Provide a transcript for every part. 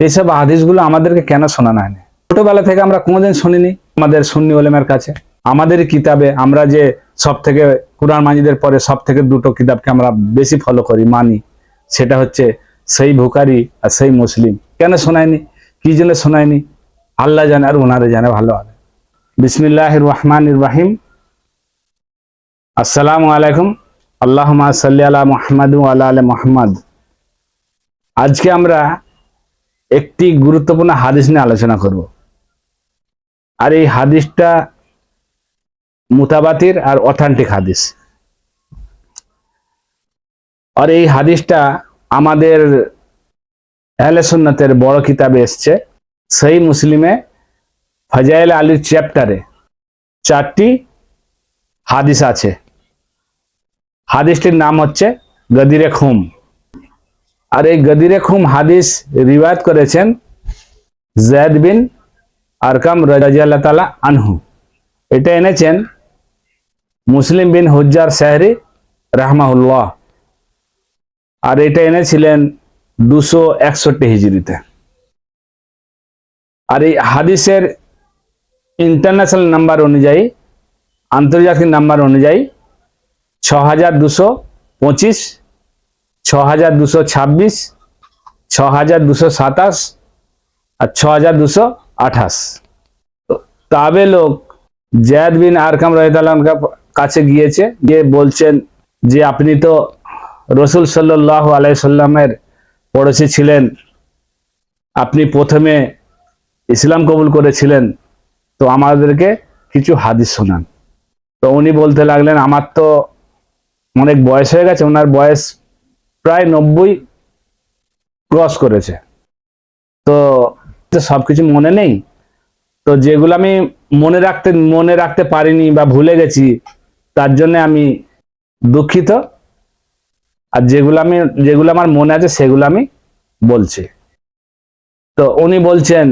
এইসব হাদিসগুলো আমাদেরকে কেন শোনানো হয়নি? ছোটবেলা থেকে আমরা কোনোদিন শুনিনি আমাদের সুন্নি ওলেমের কাছে। আমাদের কিতাবে আমরা যে সব থেকে কোরআন মাজিদের পরে সব থেকে দুটো কিতাবকে আমরা বেশি ফলো করি, মানি। সেটা হচ্ছে সেই ভুকারি আর সেই মুসলিম। কেন শোনায়নি? কি জন্য শোনায়নি? আল্লাহ জানে আর ওনারে জানে ভালো হবে। বিসমিল্লাহ রহমান রাহিম। আসসালামু আলাইকুম। আল্লাহ সাল্লি আলা মোহাম্মদ আলা আল মোহাম্মদ। আজকে আমরা একটি গুরুত্বপূর্ণ হাদিস নিয়ে আলোচনা করব। আর এই হাদিসটা মুতাবাতির আর অথেন্টিক হাদিস। আর এই হাদিসটা আমাদের আহলে সুন্নতের বড় কিতাবে এসছে। সেই মুসলিমে ফজাইল আলীর চ্যাপ্টারে চারটি হাদিস আছে। হাদিসটির নাম হচ্ছে গদিরে খুম। আর এই গদিরে খুম হাদিস রিবায়ত করেছেন জয়দ বিন আরকাম রাজিয়াল্লাহ তালা আনহু। এটা এনেছেন মুসলিম বিন হুজ্জার শাহরি রাহমাহুল্লাহ। আর এটা এনেছিলেন দুশো একষট্টি হিজড়িতে। আর এই হাদিসের ইন্টারন্যাশনাল নাম্বার অনুযায়ী, আন্তর্জাতিক নাম্বার অনুযায়ী ছ হাজার দুশো পঁচিশ ছ হাজার দুশো ছাব্বিশ ছ হাজার দুশো সাতাশ আর ছ হাজার দুশো আঠাশ। তাবে লোক জয়াদ কাছে গিয়েছে, গিয়ে বলছেন যে আপনি তো রসুল সাল্লাহ আলাইসাল্লামের পড়োশি ছিলেন, আপনি প্রথমে ইসলাম কবুল করেছিলেন, তো আমাদেরকে কিছু হাদিস শোনান। তো উনি বলতে লাগলেন, আমার তো অনেক বয়স হয়ে গেছে ওনার বয়স প্রায় নব্বই ক্রস করেছে। তো তো সবকিছু মনে নেই। তো যেগুলো আমি মনে রাখতে মনে রাখতে পারিনি বা ভুলে গেছি, তার জন্য আমি দুঃখিত। আর যেগুলো আমি, যেগুলো আমার মনে আছে, সেগুলো আমি বলছি। তো উনি বলছেন,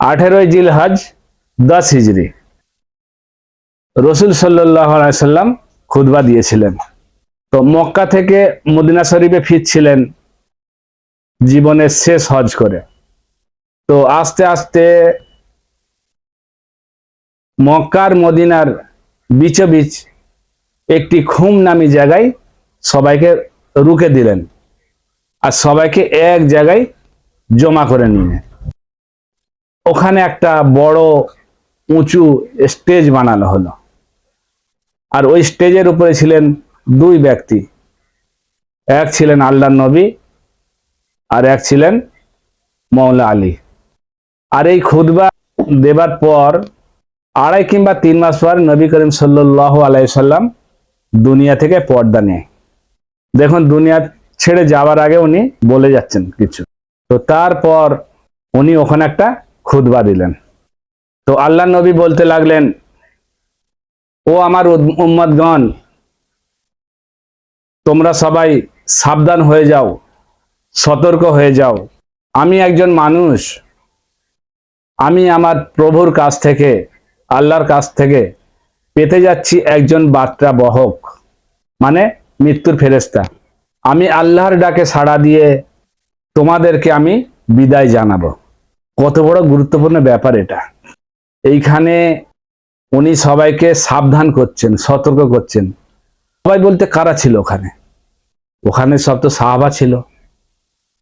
আঠেরোই জিল হজ দশ হিজড়ি রসুল সাল্লাহ সাল্লাম খুদবা দিয়েছিলেন। তো মক্কা থেকে মদিনা শরীফে ফিরছিলেন জীবনের শেষ হজ করে। তো আস্তে আস্তে মক্কার মদিনার বিচবিচ একটি খুম নামি জায়গায় সবাইকে রুকে দিলেন আর সবাইকে এক জায়গায় জমা করে নিলেন। ওখানে একটা বড় উঁচু স্টেজ বানানো হলো। আর ওই স্টেজের উপরে ছিলেন দুই ব্যক্তি। এক ছিলেন আল্লাহ নবী আর এক ছিলেন মৌলা আলী। আর এই খুদবা দেবার পর আড়াই কিংবা তিন মাস পর নবী করিম সাল্লাহ আলাইসাল্লাম দুনিয়া থেকে পর্দা নেয়। দেখুন, দুনিয়া ছেড়ে যাওয়ার আগে উনি বলে যাচ্ছেন কিছু। তো তারপর উনি ওখানে একটা খুদবা দিলেন। তো আল্লাহ নবী বলতে লাগলেন, ও আমার উম্মদগণ তোমরা সবাই সাবধান হয়ে যাও, সতর্ক হয়ে যাও। আমি একজন মানুষ। আমি আমার প্রভুর কাছ থেকে, আল্লাহর কাছ থেকে পেতে যাচ্ছি একজন বার্তা বহক মানে মৃত্যুর ফেরেস্তা আমি আল্লাহর ডাকে সাড়া দিয়ে তোমাদেরকে আমি বিদায় জানাব। কত বড় গুরুত্বপূর্ণ ব্যাপার এটা। এইখানে উনি সবাইকে সাবধান করছেন, সতর্ক করছেন। সবাই বলতে কারা ছিল ওখানে? ওখানে সব তো সাহাবা ছিল।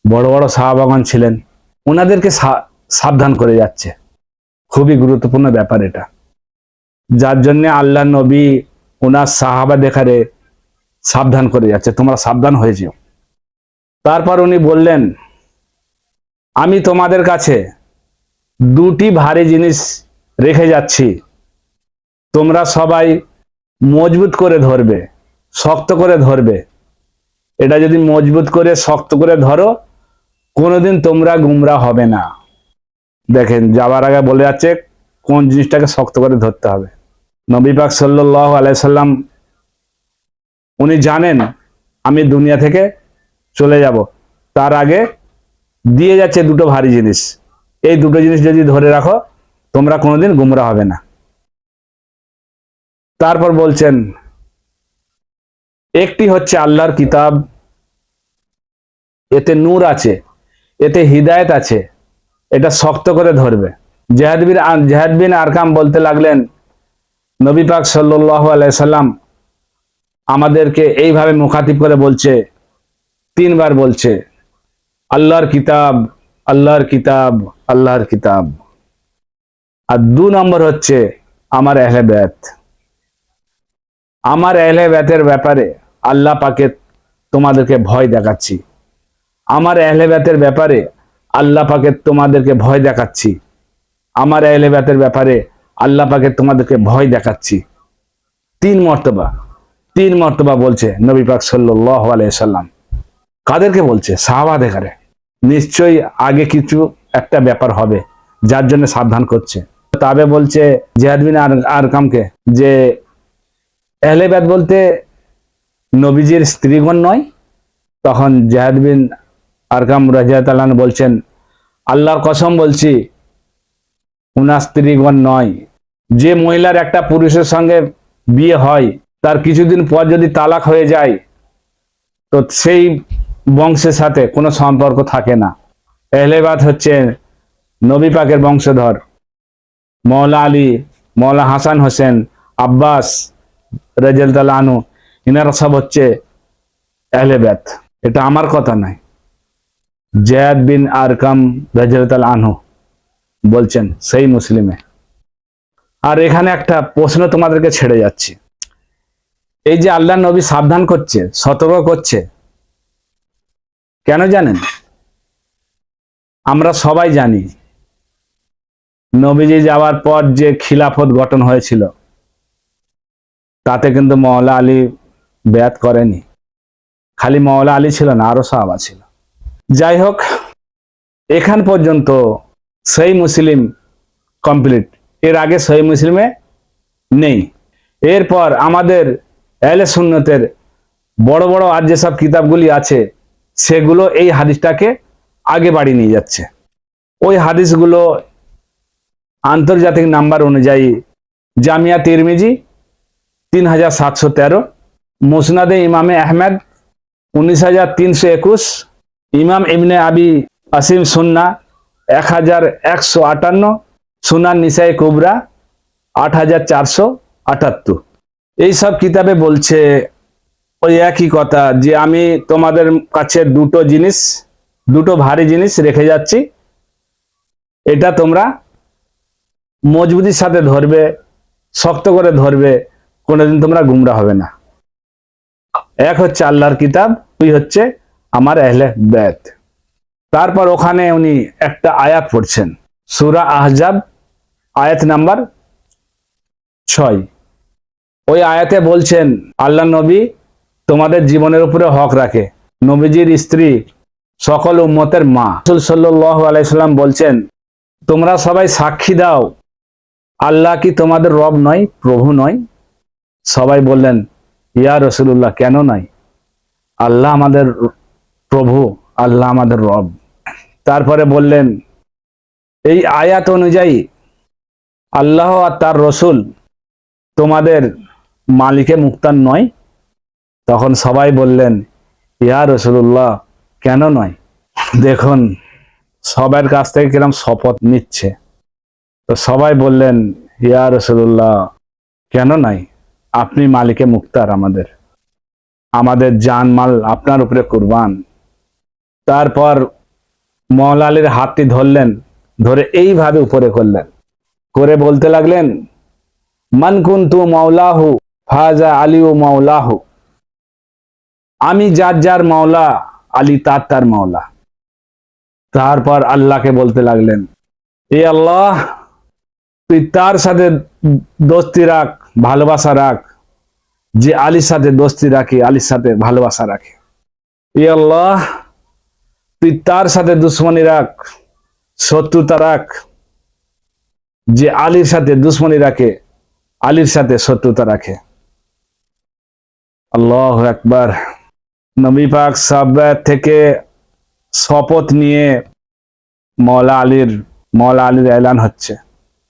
বড় বড় সাহাবাগণ ছিলেন। ওনাদেরকে সাবধান করে যাচ্ছে। খুবই গুরুত্বপূর্ণ ব্যাপার এটা। যার জন্যে আল্লাহ নবী ওনার সাহাবা দেখারে সাবধান করে যাচ্ছে। তোমরা সাবধান হয়ে যেও। তারপর উনি বললেন, আমি তোমাদের কাছে দুটি ভারী জিনিস রেখে যাচ্ছি। তোমরা সবাই মজবুত করে ধরবে। শক্ত করে ধরবে। এটা যদি মজবুত করে শক্ত করে ধরো, কোনোদিন তোমরা গুমরা হবে না। দেখেন, যাওয়ার আগে বলে যাচ্ছে, কোন জিনিসটাকে শক্ত করে ধরতে হবে। নবী পাক সাল্লাহ আলাইসাল্লাম উনি জানেন, আমি দুনিয়া থেকে চলে যাব। তার আগে দিয়ে যাচ্ছে দুটো ভারী জিনিস। এই দুটো জিনিস যদি ধরে রাখো, তোমরা কোনোদিন গুমরা হবে না। তারপর বলছেন একটি হচ্ছে আল্লাহর কিতাব, এতে নূর আছে, এতে হিদায়ত আছে, এটা শক্ত করে ধরবে। জেহাদ বিন জেহাদ আরকাম বলতে লাগলেন, নবী পাক সাল্লাল্লাহু আলাইহি সাল্লাম আমাদেরকে এইভাবে মুখাতিব করে বলছে, তিনবার বলছে, আল্লাহর কিতাব আল্লাহর কিতাব আল্লাহর কিতাব। আর দু নম্বর হচ্ছে আমার এহলে ব্যাত। আমার এহলে ব্যাতের ব্যাপারে আল্লাহ পাকে তোমাদেরকে ভয় দেখাচ্ছি। আমার এহলে ব্যাতের ব্যাপারে আল্লাহ পাকে তোমাদেরকে ভয় দেখাচ্ছি। আমার এহলে ব্যাতের ব্যাপারে আল্লাহ পাকে তোমাদেরকে ভয় দেখাচ্ছি। তিন মর্তবা তিন মর্তবা বলছে নবী পাক সাল্লাম। কাদেরকে বলছে? সাহাবা দেখারে নিশ্চয়ই আগে কিছু একটা ব্যাপার হবে, যার জন্য সাবধান করছে। তবে বলছে জেহাদ বিন আর আরকামকে যে এহলেবাদ বলতে নবীজির স্ত্রীগণ নয়। তখন জেহাদ বিন আরকাম রাজিয়াতালান বলছেন, আল্লাহর কসম বলছি, উনার স্ত্রীগণ নয়। যে মহিলার একটা পুরুষের সঙ্গে বিয়ে হয়, তার কিছুদিন পর যদি তালাক হয়ে যায়, তো সেই বংশের সাথে কোনো সম্পর্ক থাকে না। এহলেবাদ হচ্ছে নবী পাকের বংশধর মৌলা আলী মৌলা হাসান হোসেন, আব্বাস রাজাল আনু ইনারা সব হচ্ছে এহলেবাদ এটা আমার কথা নয়। জয়াদ বিন আরকাম রাজাল আনহু বলছেন, সেই মুসলিমে। আর এখানে একটা প্রশ্ন তোমাদেরকে ছেড়ে যাচ্ছি। এই যে আল্লাহ নবী সাবধান করছে, সতর্ক করছে, কেন জানেন? আমরা সবাই জানি, নবীজি যাওয়ার পর যে খিলাফত গঠন হয়েছিল, তাতে কিন্তু মৌলা আলী ব্যাত করেনি। খালি মওলা আলী ছিল না আরও সাহাবা ছিল। যাই হোক, এখান পর্যন্ত সেই মুসলিম কমপ্লিট। এর আগে সেই মুসলিমে নেই। এরপর আমাদের এলে সুন্নতের বড় বড় আর যেসব কিতাবগুলি আছে, সেগুলো এই হাদিসটাকে আগে বাড়িয়ে নিয়ে যাচ্ছে। ওই হাদিসগুলো আন্তর্জাতিক নাম্বার অনুযায়ী জামিয়া তিরমিজি তিন হাজার সাতশো তেরো মুসনাদে ইমামে আহমেদ, উনিশ হাজার তিনশো একুশ। ইমাম ইবনে আবি আসিম সুন্না, এক হাজার একশো আটান্ন। সুনান নিসাই কুবরা, আট হাজার চারশো আটাত্তর। এইসব কিতাবে বলছে ওই একই কথা যে আমি তোমাদের কাছে দুটো জিনিস, দুটো ভারী জিনিস রেখে যাচ্ছি। এটা তোমরা মজবুতির সাথে ধরবে, শক্ত করে ধরবে, কোনোদিন তোমরা গুমরা হবে না। এক হচ্ছে আল্লাহর কিতাব, দুই হচ্ছে আমার এহলে ব্যাত তারপর ওখানে উনি একটা আয়াত পড়ছেন, সুরা আহজাব, আয়াত নাম্বার ছয়। ওই আয়াতে বলছেন, আল্লাহ নবী তোমাদের জীবনের উপরে হক রাখে, নবীজির স্ত্রী সকল উম্মতের মা। রসুল সাল্লাহ বলছেন, তোমরা সবাই সাক্ষী দাও, আল্লাহ কি তোমাদের রব নয়, প্রভু নয়? সবাই বললেন ইয়া রসুল্লাহ কেন নয় আল্লাহ আমাদের প্রভু, আল্লাহ আমাদের রব। তারপরে বললেন, এই আয়াত অনুযায়ী আল্লাহ আর তার রসুল তোমাদের মালিকে মুক্তার নয়? তখন সবাই বললেন, ইয়া রসুল্লাহ কেন নয়? দেখুন, সবার কাছ থেকে কিরম শপথ নিচ্ছে। তো সবাই বললেন, ইয়া রসুল্লাহ কেন নাই? আপনি মালিকে মুক্তার আমাদের। আমাদের জান মাল আপনার উপরে কুরবান। তারপর মৌলালির হাতটি ধরলেন, ধরে এইভাবে উপরে করলেন। করে বলতে লাগলেন, মান কুন্তু মাওলাহু ফাজা আলী ও মাওলাহু। আমি যার যার মাওলা, আলী তার তার মাওলা। তারপর আল্লাহকে বলতে লাগলেন এ আল্লাহ, তুই তার সাথে দোস্তি রাখ ভালোবাসা রাখ। যে আলীর সাথে দোস্তি রাখে, আলীর সাথে ভালোবাসা রাখে। ই আল্লাহ, তুই তার সাথে দুশ্মনী রাখ, শত্রুতা রাখ। যে আলীর সাথে দুশ্মনী রাখে, আলীর সাথে শত্রুতা রাখে। আল্লাহ একবার নবী পাক সাব্বাত থেকে শপথ নিয়ে মৌলা আলীর মৌলা আলীর এলান হচ্ছে।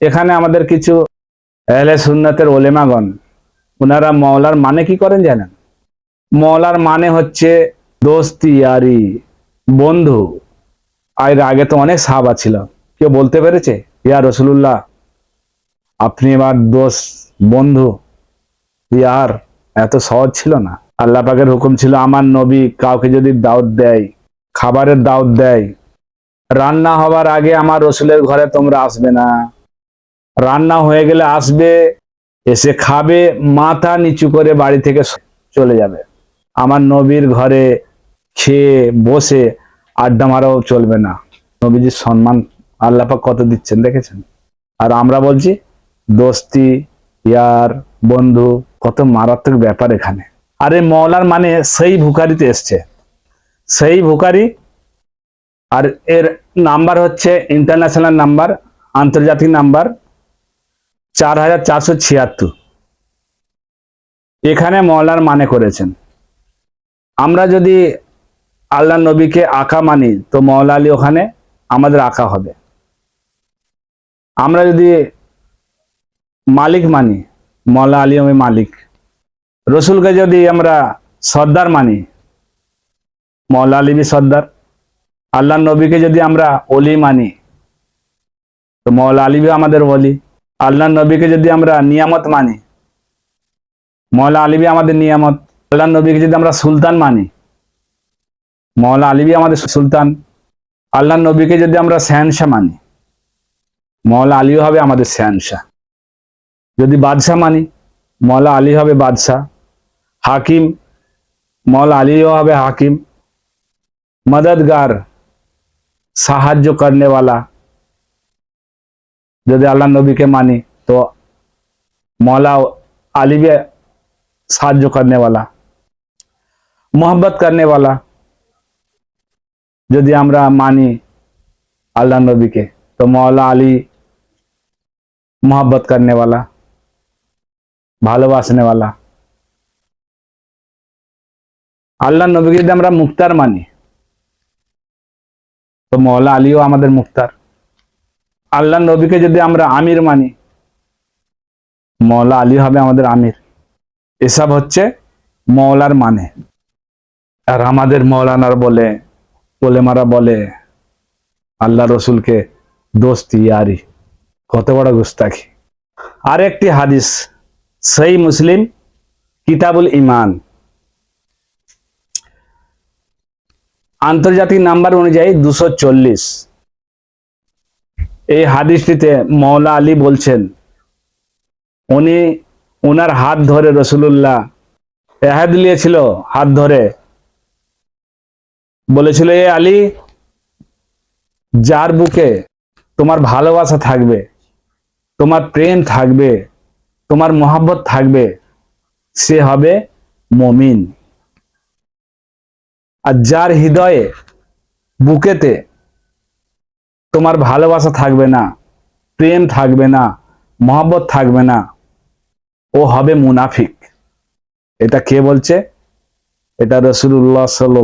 এখানে আমাদের কিছু এহলে সুন্নাতের ওলেমাগণ ওনারা মৌলার মানে কি করেন জানেন? মৌলার মানে হচ্ছে দোস্তি ইয়ারি বন্ধু। আর আগে তো অনেক সাহাবা ছিল। কেউ বলতে পেরেছে? ইয়া রসুল্লাহ আপনি এবার দোষ বন্ধু। ইয়ার, এত সহজ ছিল না। আল্লাহ পাকের হুকুম ছিল, আমার নবী কাউকে যদি দাওয়াত দেয়, খাবারের দাওয়াত দেয়, রান্না হবার আগে আমার রসুলের ঘরে তোমরা আসবে না। রান্না হয়ে গেলে আসবে, এসে খাবে, মাথা নিচু করে বাড়ি থেকে চলে যাবে। আমার নবীর ঘরে খেয়ে বসে আড্ডা মারাও চলবে না। নবীজির সম্মান আল্লাপাক কত দিচ্ছেন দেখেছেন? আর আমরা বলছি, দোস্তি, ইয়ার, বন্ধু, কত মারাত্মক ব্যাপার এখানে। আরে মৌলার মানে সেই ভুকারিতে এসছে। সেই ভুকারি, আর এর নাম্বার হচ্ছে ইন্টারন্যাশনাল নাম্বার, আন্তর্জাতিক নাম্বার চার হাজার চারশো ছিয়াত্তর। এখানে মৌলার মানে করেছেন। আমরা যদি আল্লাহ নবীকে আঁকা মানি, তো মৌলা আলী ওখানে আমাদের আঁকা হবে। আমরা যদি মালিক মানি মৌলা আলী আমি মালিক। রসুলকে যদি আমরা সর্দার মানি মৌলা আলী সর্দার। আল্লাহ নবীকে যদি আমরা অলি মানি, তো মৌলা আলী আমাদের অলি আল্লাহ নবীকে যদি আমরা নিয়ামত মানি মৌলা আলী বি আমাদের নিয়ামত আল্লাহ নবীকে যদি আমরা সুলতান মানি মৌলা আলী বি আমাদের সুলতান আল্লাহ নবীকে যদি আমরা শ্যানশাহ মানি মৌলা আলীও হবে আমাদের শ্যানশাহ যদি বাদশাহ মানি মৌলা আলী হবে বাদশাহ। হাকিম মৌলা আলীও হবে হাকিম। মদদগার, সাহায্য করনেওয়ালা। যদি আল্লাহ নবীকে মানি তো মৌলা আলী भी সাহায্য करने वाला मोहब्बत करने वाला যদি আমরা মানি আল্লাহ নবীকে তো মৌলা আলী मोहब्बत करने वाला ভালোবাসনে वाला আল্লাহ নবীকে যদি আমরা মুক্তার মানি তো মৌলা আলীও আমাদের মুক্তার আল্লাহ নবীকে যদি আমরা আমির মানি মৌলা আলী হবে আমাদের আমির। এসব হচ্ছে মৌলার মানে। আর আমাদের মৌলানার বলে, ওলেমারা বলে আল্লাহ রসুলকে দোস্তি ইয়ারি কত বড় গুস্তাখি। আর একটি হাদিস সেই মুসলিম, কিতাবুল ইমান আন্তর্জাতিক নাম্বার অনুযায়ী দুশো চল্লিশ। এই হাদিসটিতে মৌলা আলী বলছেন, উনি ওনার হাত ধরে রসুল্লাহ এহাদ নিয়েছিল হাত ধরে। বলেছিল, এ আলী, যার বুকে তোমার ভালোবাসা থাকবে, তোমার প্রেম থাকবে, তোমার মোহাব্বত থাকবে, সে হবে মমিন। আর যার হৃদয়ে বুকেতে তোমার ভালোবাসা থাকবে না, প্রেম থাকবে না, মহাব্বত থাকবে না। ও হবে মুনাফিক। এটা কে বলছে? এটা রসুল্লাহ সাল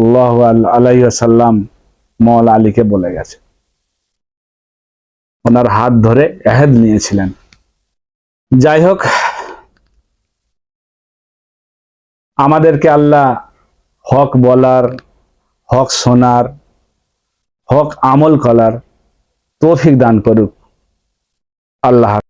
আলাইসাল্লাম মল আলীকে বলে গেছে। ওনার হাত ধরে এহেদ নিয়েছিলেন। যাই হোক, আমাদেরকে আল্লাহ হক বলার, হক শোনার, হক আমল করার তৌফিক দান করুক। আল্লাহ